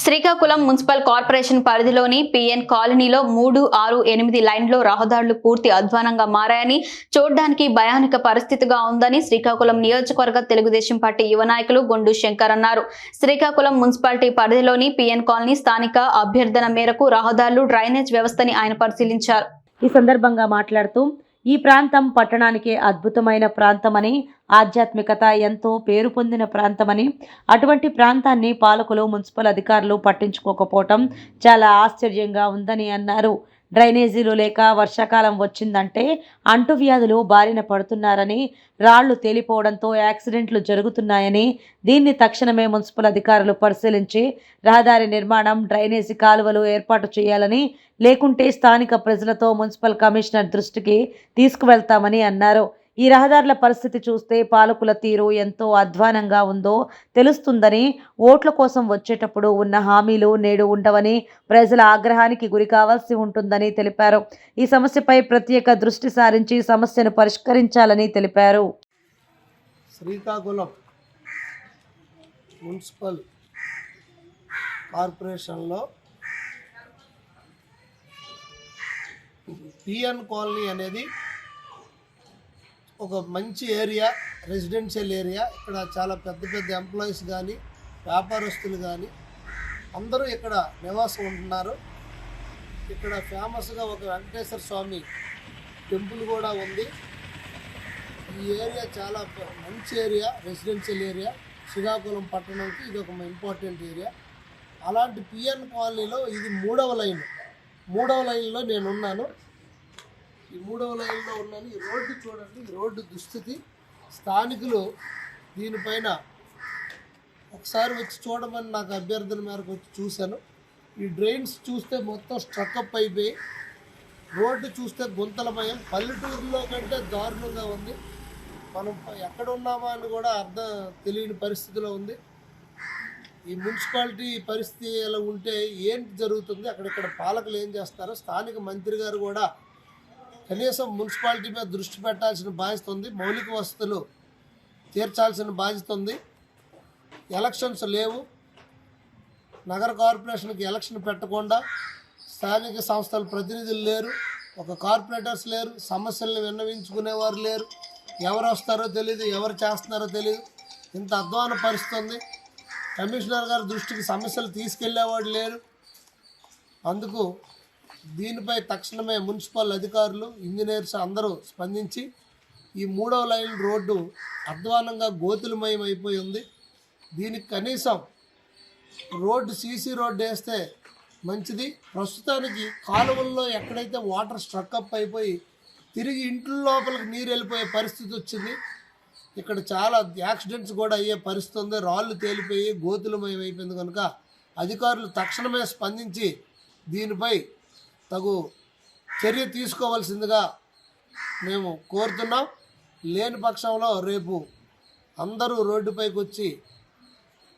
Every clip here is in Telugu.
శ్రీకాకుళం మున్సిపల్ కార్పొరేషన్ పరిధిలోని పిఎన్ కాలనీలో మూడు ఆరు ఎనిమిది లైన్లో రహదారులు పూర్తి అధ్వానంగా మారాయని చూడడానికి భయానక పరిస్థితిగా ఉందని శ్రీకాకుళం నియోజకవర్గ తెలుగుదేశం పార్టీ యువ నాయకులు గొండు శంకర్ అన్నారు. శ్రీకాకుళం మున్సిపాలిటీ పరిధిలోని పిఎన్ కాలనీ స్థానిక అభ్యర్థన మేరకు రహదారులు డ్రైనేజ్ వ్యవస్థని ఆయన పరిశీలించారు. ఈ సందర్భంగా మాట్లాడుతూ ఈ ప్రాంతం పట్టణానికి అద్భుతమైన ప్రాంతమని ఆధ్యాత్మికత ఎంతో పేరు పొందిన ప్రాంతమని అటువంటి ప్రాంతాన్ని పాలకులు మున్సిపల్ అధికారులు పట్టించుకోకపోవటం చాలా ఆశ్చర్యంగా ఉందని అన్నారు. డ్రైనేజీలు లేక వర్షాకాలం వచ్చిందంటే అంటువ్యాధులు బారిన పడుతున్నారని రాళ్ళు తేలిపోవడంతో యాక్సిడెంట్లు జరుగుతున్నాయని దీన్ని తక్షణమే మున్సిపల్ అధికారులు పరిశీలించి రహదారి నిర్మాణం డ్రైనేజీ కాలువలు ఏర్పాటు చేయాలని లేకుంటే స్థానిక ప్రజలతో మున్సిపల్ కమిషనర్ దృష్టికి తీసుకువెళ్తామని అన్నారు. ఈ రహదారుల పరిస్థితి చూస్తే పాలకుల తీరు ఎంతో అధ్వానంగా ఉందో తెలుస్తుందని ఓట్ల కోసం వచ్చేటప్పుడు ఉన్న హామీలు నేడు ఉండవని ప్రజల ఆగ్రహానికి గురి కావాల్సి ఉంటుందని తెలిపారు. ఈ సమస్యపై ప్రత్యేక దృష్టి సారించి సమస్యను పరిష్కరించాలని తెలిపారు. శ్రీకాకుళం మున్సిపల్ కార్పొరేషన్లో పిఎన్ కాలనీ అనేది ఒక మంచి ఏరియా రెసిడెన్షియల్ ఏరియా. ఇక్కడ చాలా పెద్ద పెద్ద ఎంప్లాయీస్ కానీ వ్యాపారస్తులు కానీ అందరూ ఇక్కడ నివాసం ఉంటున్నారు. ఇక్కడ ఫేమస్గా ఒక వెంకటేశ్వర స్వామి టెంపుల్ కూడా ఉంది. ఈ ఏరియా చాలా మంచి ఏరియా రెసిడెన్షియల్ ఏరియా. శ్రీకాకుళం పట్టణంకి ఇది ఒక ఇంపార్టెంట్ ఏరియా. అలాంటి పిఎన్ కాలనీలో ఇది మూడవ లైన్. మూడవ లైన్లో నేను ఉన్నాను ఈ మూడవ లైన్లో ఉన్నాను ఈ రోడ్డు చూడండి ఈ రోడ్డు దుస్థితి. స్థానికులు దీనిపైన ఒకసారి వచ్చి చూడమని నాకు అభ్యర్థన మేరకు వచ్చి చూశాను. ఈ డ్రైన్స్ చూస్తే మొత్తం స్ట్రక్అప్ అయిపోయి రోడ్డు చూస్తే గుంతలమయం. పల్లెటూరులో కంటే దారుణంగా ఉంది. మనం ఎక్కడ ఉన్నామా అని కూడా అర్థం తెలియని పరిస్థితిలో ఉంది. ఈ మున్సిపాలిటీ పరిస్థితి ఎలా ఉంటే ఏంటి జరుగుతుంది? అక్కడిక్కడ పాలకులు ఏం చేస్తారో స్థానిక మంత్రి గారు కూడా కనీసం మున్సిపాలిటీ మీద దృష్టి పెట్టాల్సిన బాధ్యత ఉంది. మౌలిక వసతులు తీర్చాల్సిన బాధ్యత ఉంది. ఎలక్షన్స్ లేవు. నగర కార్పొరేషన్కి ఎలక్షన్ పెట్టకుండా స్థానిక సంస్థల ప్రతినిధులు లేరు. ఒక కార్పొరేటర్స్ లేరు. సమస్యలను విన్నవించుకునేవారు లేరు. ఎవరు వస్తారో తెలియదు ఎవరు చేస్తున్నారో తెలియదు ఇంత అధ్వాన పరిస్థితి ఉంది. కమిషనర్ గారి దృష్టికి సమస్యలు తీసుకెళ్ళేవాడు లేరు. అందుకు దీనిపై తక్షణమే మున్సిపల్ అధికారులు ఇంజనీర్స్ అందరూ స్పందించి ఈ మూడవ లైన్ రోడ్డు అధ్వానంగా గోతులమయం అయిపోయి ఉంది దీనికి కనీసం రోడ్డు సీసీ రోడ్డు వేస్తే మంచిది. ప్రస్తుతానికి కాలువల్లో ఎక్కడైతే వాటర్ స్ట్రక్అప్ అయిపోయి తిరిగి ఇంట్లో లోపలికి నీరు వెళ్ళిపోయే పరిస్థితి వచ్చింది. ఇక్కడ చాలా యాక్సిడెంట్స్ కూడా అయ్యే పరిస్థితి ఉంది. రాళ్ళు తేలిపోయి గోతులమయం అయిపోయింది కనుక అధికారులు తక్షణమే స్పందించి దీనిపై తగు చర్య తీసుకోవాల్సిందిగా మేము కోరుతున్నాం. లేని పక్షంలో రేపు అందరూ రోడ్డుపైకి వచ్చి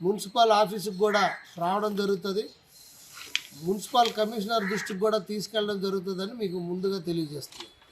మున్సిపల్ ఆఫీసుకు కూడా రావడం జరుగుతుంది. మున్సిపల్ కమిషనర్ దృష్టికి కూడా తీసుకెళ్ళడం జరుగుతుందని మీకు ముందుగా తెలియజేస్తున్నాను